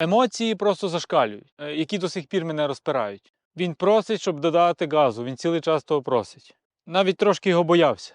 Емоції просто зашкалюють, е, які до сих пір мене розпирають. Він просить, щоб додати газу, він цілий час того просить. Навіть трошки його боявся.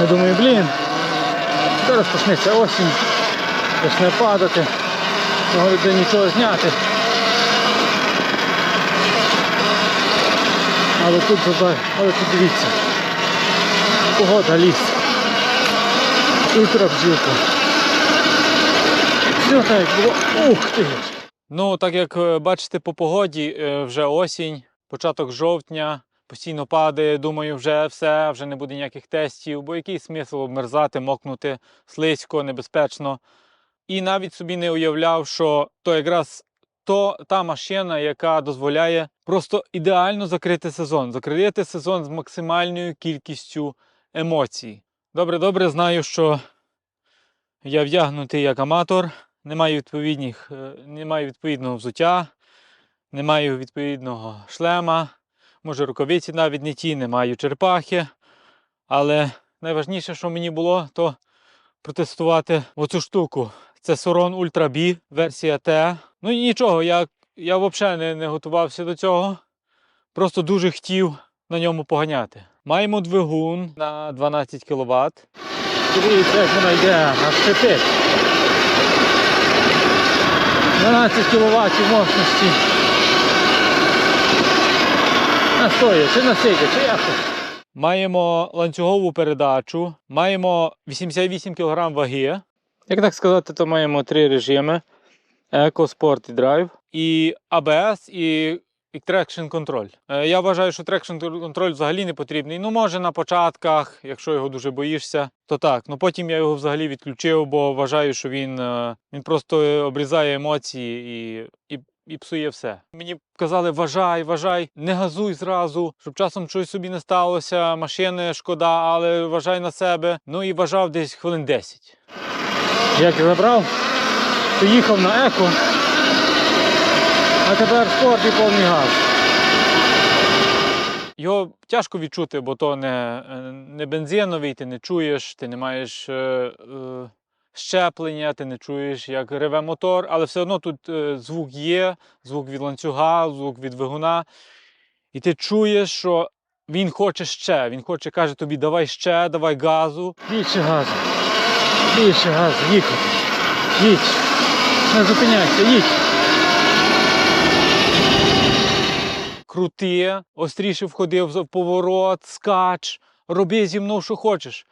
Я думаю, блін, зараз почнеться осінь, почне падати, не буде нічого зняти. Але тут, але тут дивіться, погода ліс. Ультра бджілка. Все так було. Ух ти! Ну, так як е, бачите по погоді, е, вже осінь, початок жовтня, постійно падає, думаю, вже все, вже не буде ніяких тестів, бо який смисл обмерзати, мокнути слизько, небезпечно. І навіть собі не уявляв, що то якраз то та машина, яка дозволяє просто ідеально закрити сезон, закрити сезон з максимальною кількістю емоцій. Добре, добре, знаю, що я вдягнутий як аматор, не маю відповідних, е, не маю відповідного взуття, не маю відповідного шлема, може рукавиці навіть не ті, не маю черепахи. Але найважніше, що мені було, то протестувати оцю штуку. Це Soron Ultra B, версія T. Ну і нічого, я, я взагалі не, не готувався до цього. Просто дуже хотів на ньому поганяти. Маємо двигун на 12 кВт. Дивіться, як вона йде, аж шипить. 12 кВт мощності. На стоя, чи на сидя, чи якось. Маємо ланцюгову передачу, маємо 88 кг ваги. Як так сказати, то маємо три режими: Еко, Спорт і Драйв. І ABS, і і трекшн контроль. Е, Я вважаю, що трекшн контроль взагалі не потрібний. Ну, може на початках, якщо його дуже боїшся, то так. Ну потім я його взагалі відключив, бо вважаю, що він, е, він просто обрізає емоції і, і, і псує все. Мені казали, вважай, вважай, не газуй зразу, щоб часом щось собі не сталося, машини шкода, але вважай на себе. Ну і вважав десь хвилин 10. Як я забрав, то їхав на еко. А тепер спорт і повний газ. Його тяжко відчути, бо то не, е, не бензиновий, ти не чуєш, ти не маєш е, е, щеплення, ти не чуєш, як реве мотор, але все одно тут е, звук є, звук від ланцюга, звук від двигуна. І ти чуєш, що він хоче ще. Він хоче, каже тобі, давай ще, давай газу. Більше газу. Більше газу. Їхати. Їдь. Не зупиняйся, їдь. Крути, остріше входив в поворот, скач, роби зі мною, що хочеш.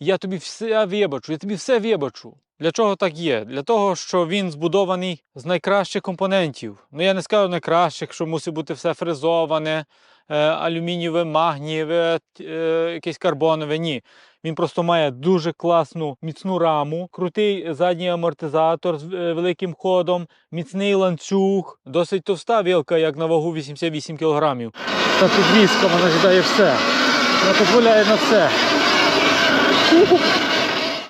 Я тобі все вибачу, я тобі все вибачу. Для чого так є? Для того, що він збудований з найкращих компонентів. Ну я не скажу найкращих, що мусить бути все фрезоване, е, алюмінієве, магнієве, е, якесь карбонове. Ні. Він просто має дуже класну міцну раму, крутий задній амортизатор з е, великим ходом, міцний ланцюг, досить товста вилка, як на вагу 88 кг. Та підвізка, вона ждає все. Вона дозволяє на все.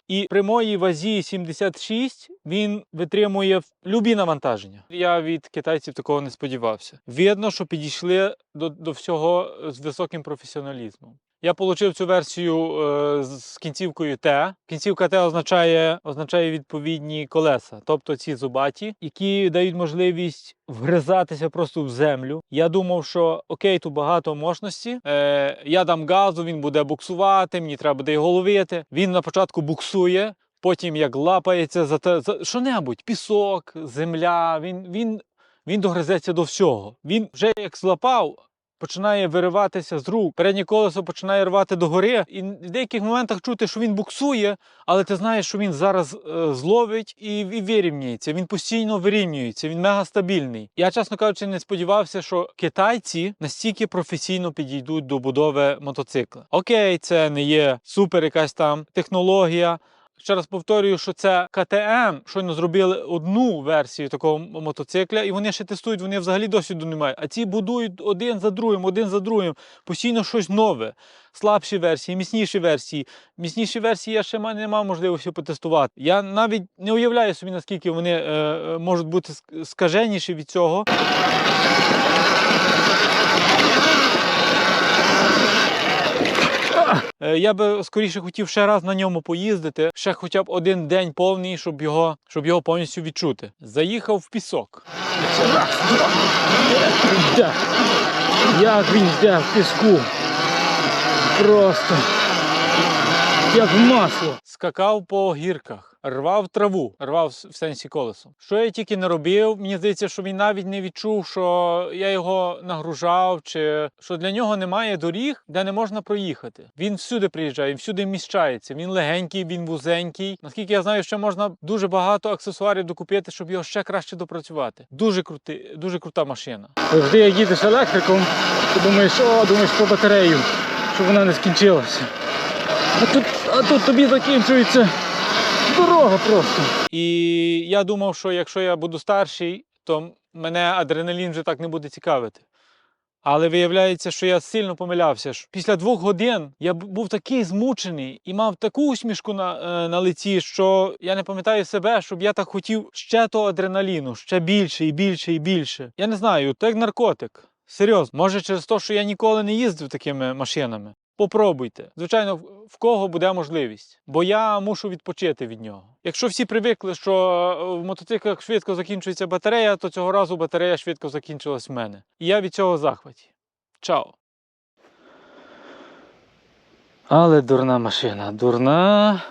І при моїй вазі 76 він витримує любі навантаження. Я від китайців такого не сподівався. Видно, що підійшли до, до всього з високим професіоналізмом. Я отримав цю версію е, з кінцівкою Т. Кінцівка Т означає, означає відповідні колеса, тобто ці зубаті, які дають можливість вгризатися просто в землю. Я думав, що окей, тут багато мощності. Е, я дам газу, він буде буксувати, мені треба буде його ловити. Він на початку буксує, потім як лапається за те, за що-небудь, пісок, земля. Він, він, він догризеться до всього. Він вже як злапав. Починає вириватися з рук, переднє колесо починає рвати догори, і в деяких моментах чути, що він буксує, але ти знаєш, що він зараз е, зловить і, і вирівнюється. Він постійно вирівнюється, він мега стабільний. Я, чесно кажучи, не сподівався, що китайці настільки професійно підійдуть до будови мотоцикла. Окей, це не є супер якась там технологія. Ще раз повторюю, що це КТМ щойно зробили одну версію такого мотоцикля, і вони ще тестують, вони взагалі досвіду не мають. А ці будують один за другим, один за другим, постійно щось нове. Слабші версії, міцніші версії. Міцніші версії я ще не мав можливості потестувати. Я навіть не уявляю собі, наскільки вони е, е, можуть бути скаженіші від цього. Я би скоріше хотів ще раз на ньому поїздити, ще хоча б один день повний, щоб його, щоб його повністю відчути. Заїхав в пісок. Як він йде в піску. Просто як в масло. Скакав по гірках, рвав траву, рвав в сенсі колесом. Що я тільки не робив, мені здається, що він навіть не відчув, що я його нагружав, чи що для нього немає доріг, де не можна проїхати. Він всюди приїжджає, він всюди вміщається. Він легенький, він вузенький. Наскільки я знаю, ще можна дуже багато аксесуарів докупити, щоб його ще краще допрацювати. Дуже крути, дуже крута машина. Завжди як їдеш електриком, ти думаєш, о, думаєш про батарею, щоб вона не скінчилася. А тут, а тут тобі закінчується дорога просто. І я думав, що якщо я буду старший, то мене адреналін вже так не буде цікавити. Але виявляється, що я сильно помилявся. Після двох годин я був такий змучений і мав таку усмішку на, е, на лиці, що я не пам'ятаю себе, щоб я так хотів ще того адреналіну, ще більше і більше і більше. Я не знаю, то як наркотик. Серйозно, може через те, що я ніколи не їздив такими машинами. Попробуйте. Звичайно, в- кого буде можливість, бо я мушу відпочити від нього. Якщо всі привикли, що е, в мотоциклах швидко закінчується батарея, то цього разу батарея швидко закінчилась в мене. І я від цього захваті. Чао. Але дурна машина, дурна.